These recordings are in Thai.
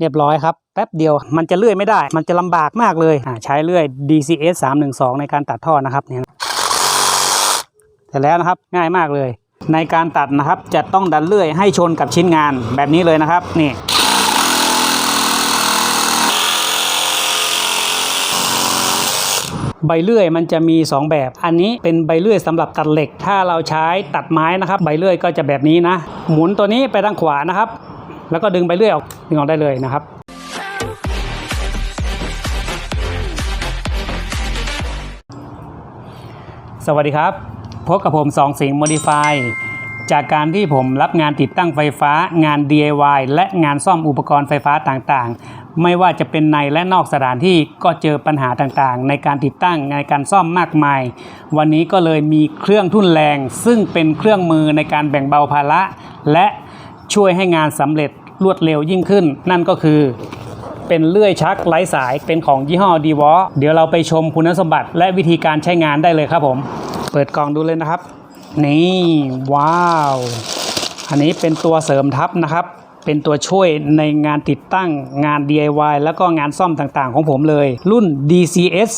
เรียบร้อยครับแป๊บเดียวมันจะเลื่อยไม่ได้ มันจะลำบากมากเลยใช้เลื่อย DCS 312 ในการตัดท่อนะครับเนี่ยเสร็จแล้วนะครับง่ายมากเลย ในการตัดนะครับจะต้องดันเลื่อยให้ชนกับชิ้นงานแบบนี้เลยนะครับนี่ใบเลื่อยมันจะมี 2 แบบ อันนี้เป็นใบเลื่อยสำหรับตัดเหล็ก ถ้าเราใช้ตัดไม้นะครับ ใบเลื่อยก็จะแบบนี้นะ หมุนตัวนี้ไปทางขวานะครับ แล้วก็ดึงใบเลื่อยออกดึงออกได้เลยนะครับสวัสดีครับพบกับผมสองสิงห์โมดิฟายจากการที่ผมรับงานติดตั้งไฟฟ้างาน DIY และงานซ่อมอุปกรณ์ไฟฟ้าต่างๆ ไม่ว่าจะเป็นในและนอกสถานที่ก็เจอปัญหาต่างๆ ในการติดตั้งในการซ่อมมากมาย วันนี้ก็เลยมีเครื่องทุ่นแรง ซึ่งเป็นเครื่องมือในการแบ่งเบาภาระและช่วยให้งานสำเร็จ รวดเร็วยิ่งขึ้น นั่นก็คือเป็นเลื่อยชักไร้สายเป็นของยี่ห้อดีวอเดี๋ยวเราไปชมคุณสมบัติและวิธีการใช้งานได้เลยครับผม เปิดกล่องดูเลยนะครับ นี่ว้าว อันนี้เป็นตัวเสริมทับนะครับ เป็นตัวช่วยในงานติดตั้งงาน DIY แล้วก็งานซ่อมต่างๆ ของผมเลย รุ่น DCS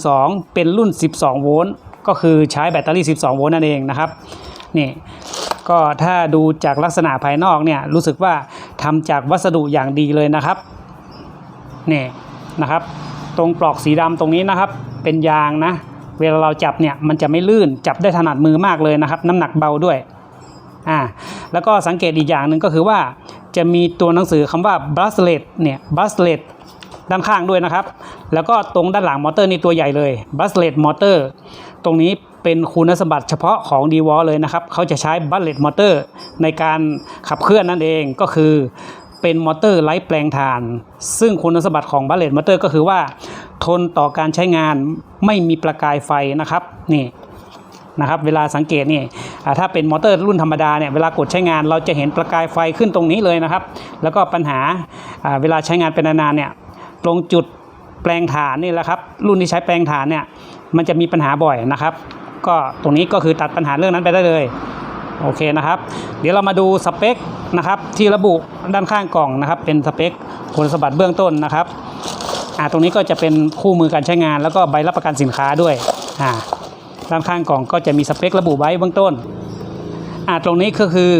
312เป็นรุ่น 12 โวลต์ก็คือใช้แบตเตอรี่ 12 โวลต์นั่นเองนะครับ นี่ก็ถ้าดูจากลักษณะภายนอกเนี่ยรู้สึกว่าทำจากวัสดุอย่างดีเลยนะครับนี่นะครับ ตรงปลอกสีดำตรงนี้นะครับ เป็นยางนะ เวลาเราจับเนี่ยมันจะไม่ลื่นจับได้ถนัดมือมากเลยนะครับ น้ำหนักเบาด้วยอ่าแล้วก็สังเกตอีกอย่างหนึ่งก็คือว่าจะมีตัวหนังสือคำว่า bracelet เนี่ย bracelet ด้านข้างด้วยนะครับ แล้วก็ตรงด้านหลังมอเตอร์นี่ตัวใหญ่เลย bracelet motor ตรงนี้ เป็นคุณสมบัติเฉพาะของ d w a l เลยนะครับ เขาจะใช้ bracelet motor ในการขับเคลื่อนนั่นเองก็คือเป็นมอเตอร์ไร้แปลงถ่าน ซึ่งคุณสมบัติของบัลเลตมอเตอร์ก็คือว่า ทนต่อการใช้งานไม่มีประกายไฟนะครับนี่นะครับเวลาสังเกตนี่ถ้าเป็นมอเตอร์รุ่นธรรมดาเนี่ยเวลากดใช้งานเราจะเห็นประกายไฟขึ้นตรงนี้เลยนะครับ แล้วก็ปัญหาอ่าเวลาใช้งานเป็นนานๆเนี่ยตรงจุดแปลงถ่านนี่แหละครับรุ่นที่ใช้แปลงถ่านเนี่ยมันจะมีปัญหาบ่อยนะครับ ก็ตรงนี้ก็คือตัดปัญหาเรื่องนั้นไปได้เลยโอเคนะครับ เดี๋ยวเรามาดูสเปคนะครับที่ระบุด้านข้างกล่องนะครับ เป็นสเปคคุณสมบัติเบื้องต้นนะครับอ่าตรงนี้ก็จะเป็นคู่มือการใช้งาน แล้วก็ใบรับประกันสินค้าด้วยอ่าด้านข้างกล่องก็จะมีสเปคระบุไว้เบื้องต้นอ่าตรงนี้ก็คือ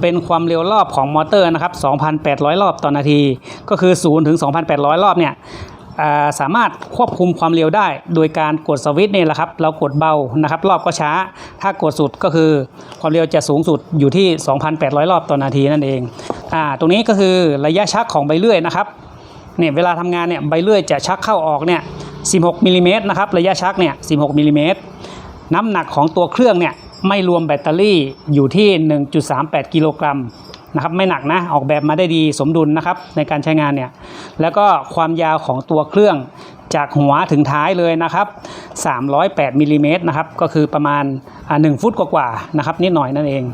เป็นความเร็วรอบของมอเตอร์นะครับ 2,800 รอบต่อนาที ก็คือ 0 ถึง 2,800 รอบเนี่ย สามารถควบคุมความเร็วได้ โดยการกดสวิตช์นี่แหละครับเรากดเบานะครับ รอบก็ช้า ถ้ากดสุดก็คือความเร็วจะสูงสุดอยู่ที่ 2,800 รอบต่อนาทีนั่นเองอ่าตรงนี้ก็คือระยะชักของใบเลื่อยนะครับเนี่ยเวลาทำงานเนี่ยใบเลื่อยจะชักเข้าออกเนี่ย16มิลลิเมตรนะครับระยะชักเนี่ย16มิลลิเมตรน้ำหนักของตัวเครื่องเนี่ยไม่รวมแบตเตอรี่อยู่ที่ 1.38 กิโลกรัม นะครับไม่หนักนะออกแบบมาได้ดีสมดุลนะครับในการใช้งานเนี่ยแล้วก็ความยาวของตัวเครื่องจากหัวถึงท้ายเลยนะครับ 308มิลลิเมตรนะครับก็คือประมาณอ่า1ฟุตกว่าๆนะครับนิดหน่อยนั่นเอง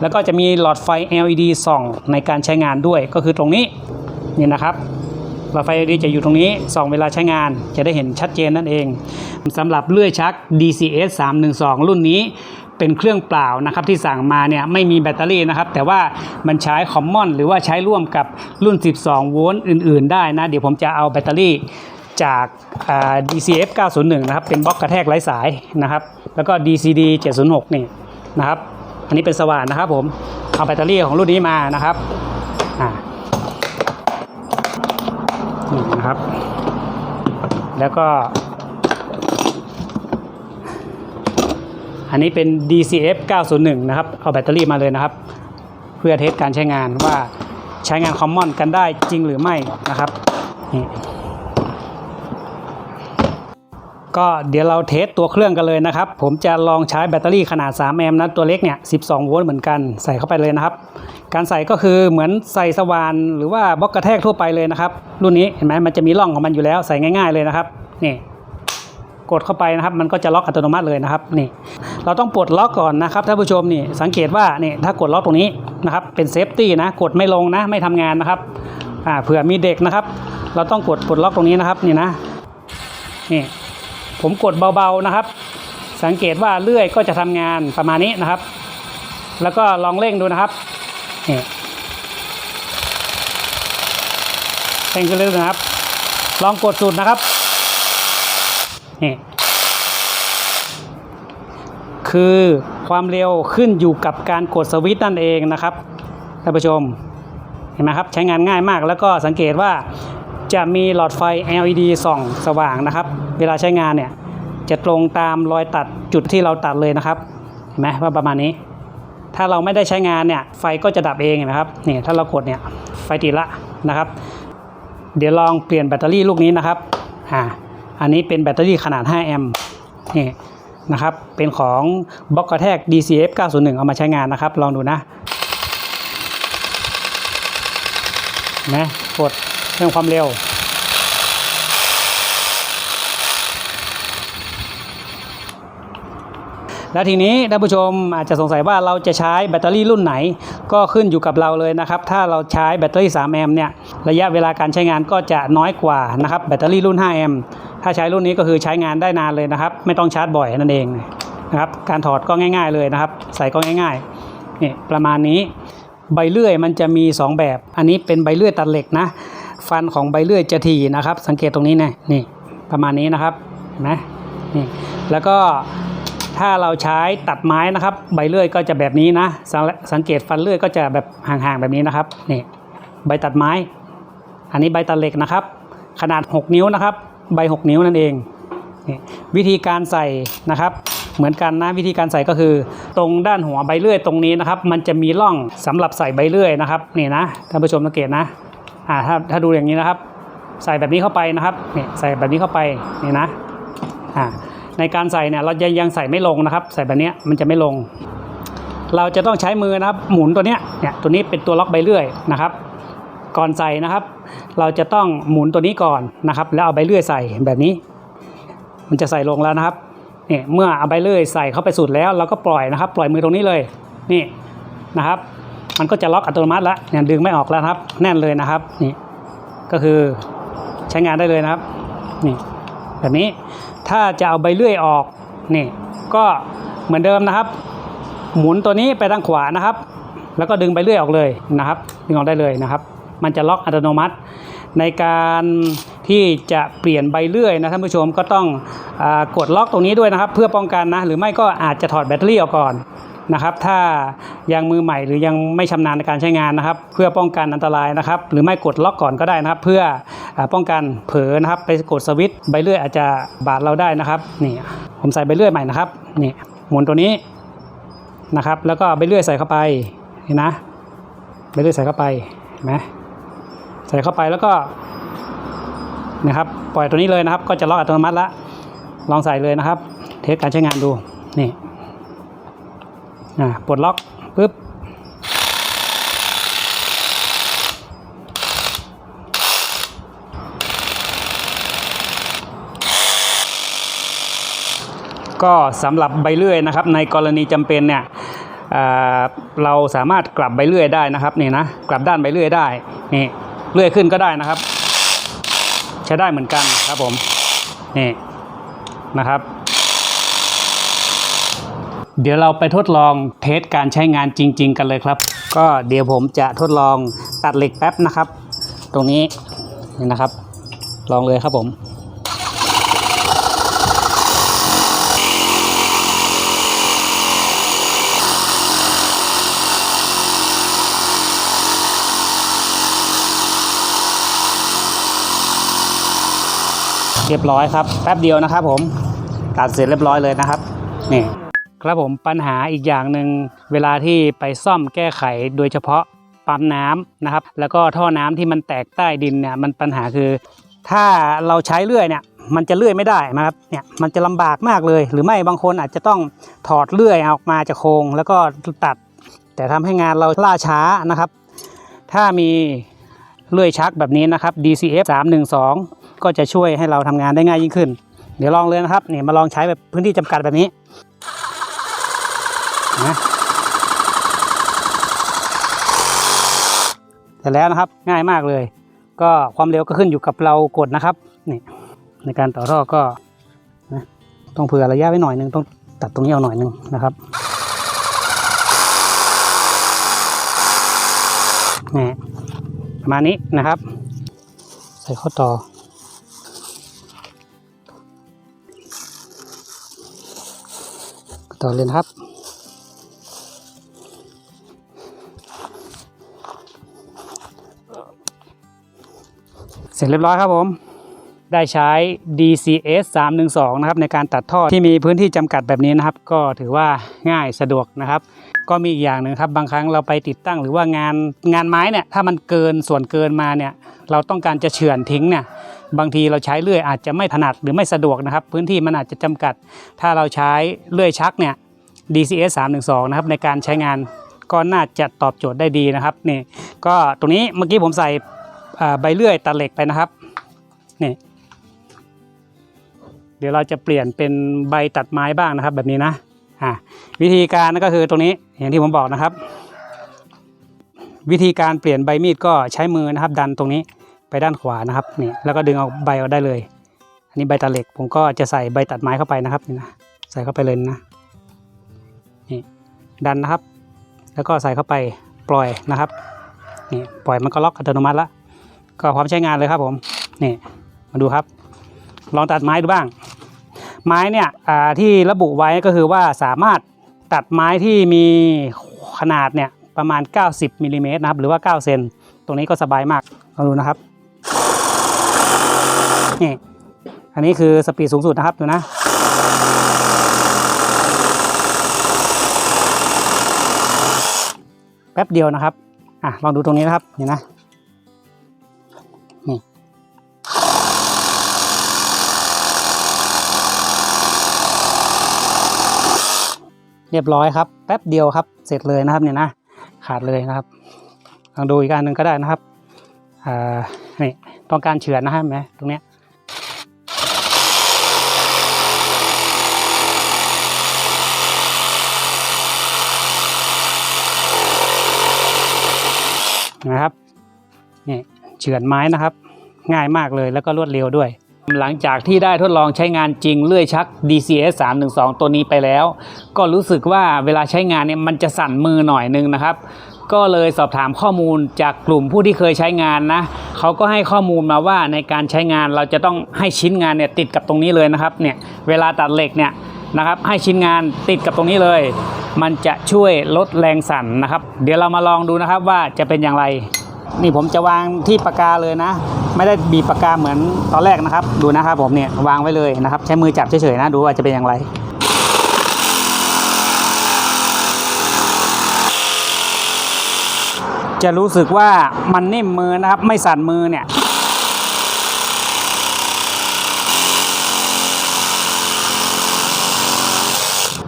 แล้วก็จะมีหลอดไฟ LED ส่องในการใช้งานด้วยก็คือตรงนี้นี่นะครับหลอดไฟ LED จะอยู่ตรงนี้ส่องเวลาใช้งานจะได้เห็นชัดเจนนั่นเองสำหรับเลื่อยชัก DCS 312 รุ่นนี้ เป็นเครื่องเปล่านะครับที่สั่งมาเนี่ยไม่มีแบตเตอรี่นะครับแต่ว่ามันใช้คอมมอนหรือว่าใช้ร่วมกับรุ่น 12 โวลต์อื่น ๆ ได้นะ เดี๋ยวผมจะเอาแบตเตอรี่จาก DCF 901 นะครับ เป็นบล็อกกระแทกไร้สายนะครับ แล้วก็ DCD 706 นี่นะครับ อันนี้เป็นสว่านนะครับผม เอาแบตเตอรี่ของรุ่นนี้มานะครับอ่านี่นะครับ แล้วก็ อันนี้เป็น DCF 901 นะครับ เอาแบตเตอรี่มาเลยนะครับ เพื่อเทสการใช้งานว่าใช้งานคอมมอนกันได้จริงหรือไม่นะครับนี่ก็เดี๋ยวเราเทสตัวเครื่องกันเลยนะครับ ผมจะลองใช้แบตเตอรี่ขนาด 3 แอมป์นะตัวเล็กเนี่ย 12 โวลต์เหมือนกันใส่เข้าไปเลยนะครับ การใส่ก็คือเหมือนใส่สว่านหรือว่าบล็อกกระแทกทั่วไปเลยนะครับ รุ่นนี้เห็นไหมมันจะมีร่องของมันอยู่แล้วใส่ง่าย ๆเลยนะครับนี่ กดเข้าไปนะครับ มันก็จะล็อกอัตโนมัติเลยนะครับนี่เราต้องปลดล็อกก่อนนะครับท่านผู้ชมนี่สังเกตว่านี่ถ้ากดล็อกตรงนี้นะครับเป็นเซฟตี้นะกดไม่ลงนะไม่ทำงานนะครับอ่าเผื่อมีเด็กนะครับ เราต้องกดปลดล็อกตรงนี้นะครับนี่นะนี่ผมกดเบาๆนะครับ สังเกตว่าเลื่อยก็จะทำงานประมาณนี้นะครับ แล้วก็ลองเร่งดูนะครับนี่เร่งขึ้นเรื่อยๆนะครับ ลองกดสุดนะครับ นี่คือความเร็วขึ้นอยู่กับการกดสวิตช์นั่นเองนะครับท่านผู้ชมเห็นไหมครับใช้งานง่ายมากแล้วก็สังเกตว่าจะมีหลอดไฟ LED ส่องสว่างนะครับ เวลาใช้งานเนี่ยจะตรงตามรอยตัดจุดที่เราตัดเลยนะครับเห็นไหมว่าประมาณนี้ ถ้าเราไม่ได้ใช้งานเนี่ยไฟก็จะดับเองเห็นะครับนี่ถ้าเรากดเนี่ยไฟติดละนะครับ เดี๋ยวลองเปลี่ยนแบตเตอรี่ลูกนี้นะครับอ่า อันนี้เป็นแบตเตอรี่ขนาด 5 แอมป์นี่นะครับ เป็นของบล็อกกระแทก DCF 901 เอามาใช้งานนะครับ ลองดูนะนะกดเพิ่มความเร็ว แล้วทีนี้ท่านผู้ชมอาจจะสงสัยว่าเราจะใช้แบตเตอรี่รุ่นไหน ก็ขึ้นอยู่กับเราเลยนะครับ ถ้าเราใช้แบตเตอรี่ 3 แอมป์เนี่ย ระยะเวลาการใช้งานก็จะน้อยกว่านะครับ แบตเตอรี่รุ่น 5 แอมป์ ถ้าใช้รุ่นนี้ก็คือใช้งานได้นานเลยนะครับ ไม่ต้องชาร์จบ่อยนั่นเองนะครับการถอดก็ง่าย ๆเลยนะครับ ใส่ก็ง่ายๆนี่ประมาณนี้ใบเลื่อยมันจะมี 2 แบบ อันนี้เป็นใบเลื่อยตัดเหล็กนะ ฟันของใบเลื่อยจะถี่นะครับ สังเกตตรงนี้นะนี่ประมาณนี้นะครับเห็นไหมนี่แล้วก็ถ้าเราใช้ตัดไม้นะครับ ใบเลื่อยก็จะแบบนี้นะสังสังเกตฟันเลื่อยก็จะแบบห่างๆแบบนี้นะครับนี่ใบตัดไม้ อันนี้ใบตัดเหล็กนะครับ ขนาด 6 นิ้วนะครับ ใบ 6 นิ้วนั่นเองนี่วิธีการใส่นะครับ เหมือนกันนะวิธีการใส่ก็คือ ตรงด้านหัวใบเลื่อยตรงนี้นะครับ มันจะมีร่องสำหรับใส่ใบเลื่อยนะครับนี่นะท่านผู้ชมสังเกตนะอ่าถ้าถ้าดูอย่างนี้นะครับ ใส่แบบนี้เข้าไปนะครับนี่ใส่แบบนี้เข้าไปนี่นะอ่าในการใส่เนี่ยเรายังยังใส่ไม่ลงนะครับ ใส่แบบนี้มันจะไม่ลง เราจะต้องใช้มือนะครับหมุนตัวเนี้ยเนี่ยตัวนี้เป็นตัวล็อกใบเลื่อยนะครับ ก่อนใส่นะครับ เราจะต้องหมุนตัวนี้ก่อนนะครับ แล้วเอาใบเลื่อยใส่แบบนี้ มันจะใส่ลงแล้วนะครับเนี่ยเมื่อเอาใบเลื่อยใส่เข้าไปสุดแล้วเราก็ปล่อยนะครับ ปล่อยมือตรงนี้เลยนี่นะครับ มันก็จะล็อกอัตโนมัติแล้วเนี่ยดึงไม่ออกแล้วครับ แน่นเลยนะครับนี่ก็คือใช้งานได้เลยนะครับนี่แบบนี้ถ้าจะเอาใบเลื่อยออกนี่ก็เหมือนเดิมนะครับ หมุนตัวนี้ไปทางขวานะครับ แล้วก็ดึงใบเลื่อยออกเลยนะครับดึงออกได้เลยนะครับ มันจะล็อกอัตโนมัติ ในการที่จะเปลี่ยนใบเลื่อยนะท่านผู้ชมก็ต้องอกดล็อกตรงนี้ด้วยนะครับ เพื่อป้องกันนะ หรือไม่ก็อาจจะถอดแบตเตอรี่ออกก่อนนะครับ ถ้ายังมือใหม่หรือยังไม่ชำนาญในการใช้งานนะครับ เพื่อป้องกันอันตรายนะครับ หรือไม่กดล็อกก่อนก็ได้นะครับ เพื่ออป้องกันเผลอนะครับ ไปกดสวิตช์ใบเลื่อยอาจจะบาดเราได้นะครับนี่ผมใส่ใบเลื่อยใหม่นะครับนี่หมุนตัวนี้นะครับ แล้วก็ใบเลื่อยใส่เข้าไปเห็นนะใบเลื่อยใส่เข้าไปเห็นไหม ใส่เข้าไปแล้วก็นะครับปล่อยตัวนี้เลยนะครับ ก็จะล็อกอัตโนมัติละลองใส่เลยนะครับ เทสการใช้งานดูนี่อ่าปลดล็อกปุ๊บก็สำหรับใบเลื่อยนะครับ ในกรณีจำเป็นเนี่ยเราสามารถกลับใบเลื่อยได้นะครับนี่นะกลับด้านใบเลื่อยได้นี่ เลื่อยขึ้นก็ได้นะครับ ใช้ได้เหมือนกันครับผมนี่นะครับ เดี๋ยวเราไปทดลองเทสการใช้งานจริง ๆ กันเลยครับ ก็เดี๋ยวผมจะทดลองตัดเหล็กแป๊บนะครับ ตรงนี้นี่นะครับ ลองเลยครับผม เรียบร้อยครับแป๊บเดียวนะครับ ผมตัดเสร็จเรียบร้อยเลยนะครับนี่ครับผมปัญหาอีกอย่างหนึ่งเวลาที่ไปซ่อมแก้ไขโดยเฉพาะปั๊มน้ำนะครับ แล้วก็ท่อน้ำที่มันแตกใต้ดินเนี่ยมันปัญหาคือ ถ้าเราใช้เลื่อยเนี่ยมันจะเลื่อยไม่ได้นะครับเนี่ยมันจะลำบากมากเลย หรือไม่บางคนอาจจะต้องถอดเลื่อยออกมาจากโครงแล้วก็ตัด แต่ทำให้งานเราล่าช้านะครับ ถ้ามีเลื่อยชักแบบนี้นะครับ DCF 312 ก็จะช่วยให้เราทำงานได้ง่ายยิ่งขึ้น เดี๋ยวลองเลยนะครับเนี่ยมาลองใช้แบบพื้นที่จำกัดแบบนี้นะเสร็จแล้วนะครับง่ายมากเลย ก็ความเร็วก็ขึ้นอยู่กับเรากดนะครับนี่ในการต่อท่อก็นะต้องเผื่อระยะไว้หน่อยนึงต้องตัดตรงนี้เอาหน่อยนึงนะครับนี่ประมาณนี้นะครับ ใส่ข้อต่อ ต่อเลยนะครับ เสร็จเรียบร้อยครับผม ได้ใช้ DCS 312 นะครับ ในการตัดท่อที่มีพื้นที่จำกัดแบบนี้นะครับ ก็ถือว่าง่ายสะดวกนะครับก็มีอีกอย่างหนึ่งครับบางครั้งเราไปติดตั้งหรือว่างานงานไม้เนี่ยถ้ามันเกินส่วนเกินมาเนี่ยเราต้องการจะเฉือนทิ้งเนี่ย บางทีเราใช้เลื่อยอาจจะไม่ถนัดหรือไม่สะดวกนะครับ พื้นที่มันอาจจะจำกัด ถ้าเราใช้เลื่อยชักเนี่ย DCS 312นะครับในการใช้งานก็น่าจะตอบโจทย์ได้ดีนะครับนี่ก็ตรงนี้เมื่อกี้ผมใส่ใบเลื่อยตัดเหล็กไปนะครับนี่เดี๋ยวเราจะเปลี่ยนเป็นใบตัดไม้บ้างนะครับ แบบนี้นะอ่าวิธีการก็คือตรงนี้อย่างที่ผมบอกนะครับ วิธีการเปลี่ยนใบมีดก็ใช้มือนะครับ ดันตรงนี้ ไปด้านขวานะครับนี่แล้วก็ดึงเอาใบออกได้เลย อันนี้ใบตัดเหล็ก ผมก็จะใส่ใบตัดไม้เข้าไปนะครับนี่นะใส่เข้าไปเลยนะนี่ดันนะครับ แล้วก็ใส่เข้าไปปล่อยนะครับนี่ปล่อยมันก็ล็อกอัตโนมัติละก็พร้อมใช้งานเลยครับผมนี่มาดูครับ ลองตัดไม้ดูบ้าง ไม้เนี่ยอ่าที่ระบุไว้ก็คือว่าสามารถตัดไม้ที่มีขนาดเนี่ยประมาณ 90มิลลิเมตรนะครับหรือว่า 9 เซนตรงนี้ก็สบายมากลองดูนะครับ นี่อันนี้คือสปีดสูงสุดนะครับดูนะแป๊บเดียวนะครับอะลองดูตรงนี้นะครับนี่นะนี่เรียบร้อยครับ แป๊บเดียวครับ เสร็จเลยนะครับเนี่ยนะขาดเลยนะครับลองดูอีกอันหนึ่งก็ได้นะครับอ่านี่ต้องการเฉือนนะฮะไหมตรงเนี้ย นะครับนี่เฉือนไม้นะครับ ง่ายมากเลยแล้วก็รวดเร็วด้วย หลังจากที่ได้ทดลองใช้งานจริงเลื่อยชัก DCS 312 ตัวนี้ไปแล้ว ก็รู้สึกว่าเวลาใช้งานเนี่ยมันจะสั่นมือหน่อยนึงนะครับ ก็เลยสอบถามข้อมูลจากกลุ่มผู้ที่เคยใช้งานนะเขาก็ให้ข้อมูลมาว่าในการใช้งานเราจะต้องให้ชิ้นงานเนี่ยติดกับตรงนี้เลยนะครับเนี่ยเวลาตัดเหล็กเนี่ย นะครับ ให้ชิ้นงานติดกับตรงนี้เลย มันจะช่วยลดแรงสั่นนะครับ เดี๋ยวเรามาลองดูนะครับว่าจะเป็นอย่างไร นี่ผมจะวางที่ปากกาเลยนะ ไม่ได้บีบปากกาเหมือนตอนแรกนะครับ ดูนะครับผมเนี่ยวางไว้เลยนะครับ ใช้มือจับเฉยๆนะดูว่าจะเป็นอย่างไรจะรู้สึกว่ามันนิ่มมือนะครับ ไม่สั่นมือเนี่ย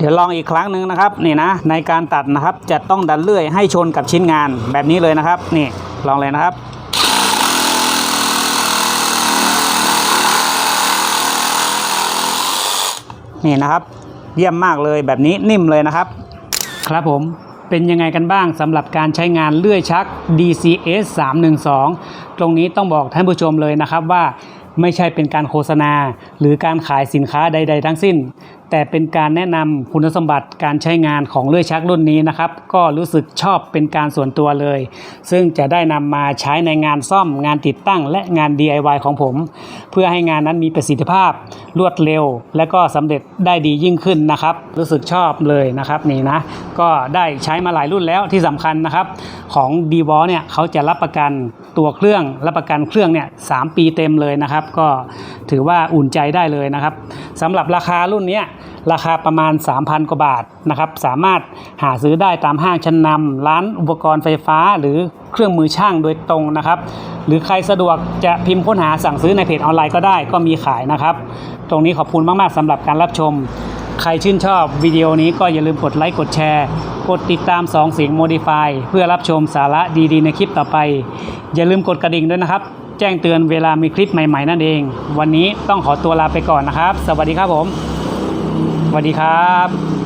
เดี๋ยวลองอีกครั้งหนึ่งนะครับนี่นะในการตัดนะครับจะต้องดันเลื่อยให้ชนกับชิ้นงานแบบนี้เลยนะครับ นี่ลองเลยนะครับนี่นะครับ เยี่ยมมากเลยแบบนี้นิ่มเลยนะครับ ครับผมเป็นยังไงกันบ้างสำหรับการใช้งานเลื่อยชัก DCS 312 ตรงนี้ต้องบอกท่านผู้ชมเลยนะครับว่าไม่ใช่เป็นการโฆษณา หรือการขายสินค้าใด ๆ ทั้งสิ้น แต่เป็นการแนะนำคุณสมบัติการใช้งานของเลื่อยชักรุ่นนี้นะครับ ก็รู้สึกชอบเป็นการส่วนตัวเลย ซึ่งจะได้นำมาใช้ในงานซ่อมงานติดตั้งและงาน DIY ของผม เพื่อให้งานนั้นมีประสิทธิภาพรวดเร็ว และก็สำเร็จได้ดียิ่งขึ้นนะครับ รู้สึกชอบเลยนะครับนี่นะ ก็ได้ใช้มาหลายรุ่นแล้วที่สำคัญนะครับ ของ d w a l เนี่ยเขาจะรับประกัน ตัวเครื่องรับประกันเครื่องเนี่ยสามปีเต็มเลยนะครับ ก็ถือว่าอุ่นใจได้เลยนะครับสำหรับราคารุ่นนี้ราคาประมาณ 3,000 กว่าบาทนะครับสามารถหาซื้อได้ตามห้างชั้นนำร้านอุปกรณ์ไฟฟ้าหรือเครื่องมือช่างโดยตรงนะครับ หรือใครสะดวกจะพิมพ์ค้นหาสั่งซื้อในเพจออนไลน์ก็ได้ก็มีขายนะครับ ตรงนี้ขอบคุณมาก ๆสำหรับการรับชม ใครชื่นชอบวิดีโอนี้ก็อย่าลืมกดไลค์กดแชร์ กดติดตาม2เสียง Modify เพื่อรับชมสาระดีๆในคลิปต่อไป อย่าลืมกดกระดิ่งด้วยนะครับ แจ้งเตือนเวลามีคลิปใหม่ ๆ นั่นเอง วันนี้ต้องขอตัวลาไปก่อนนะครับ สวัสดีครับผมสวัสดีครับ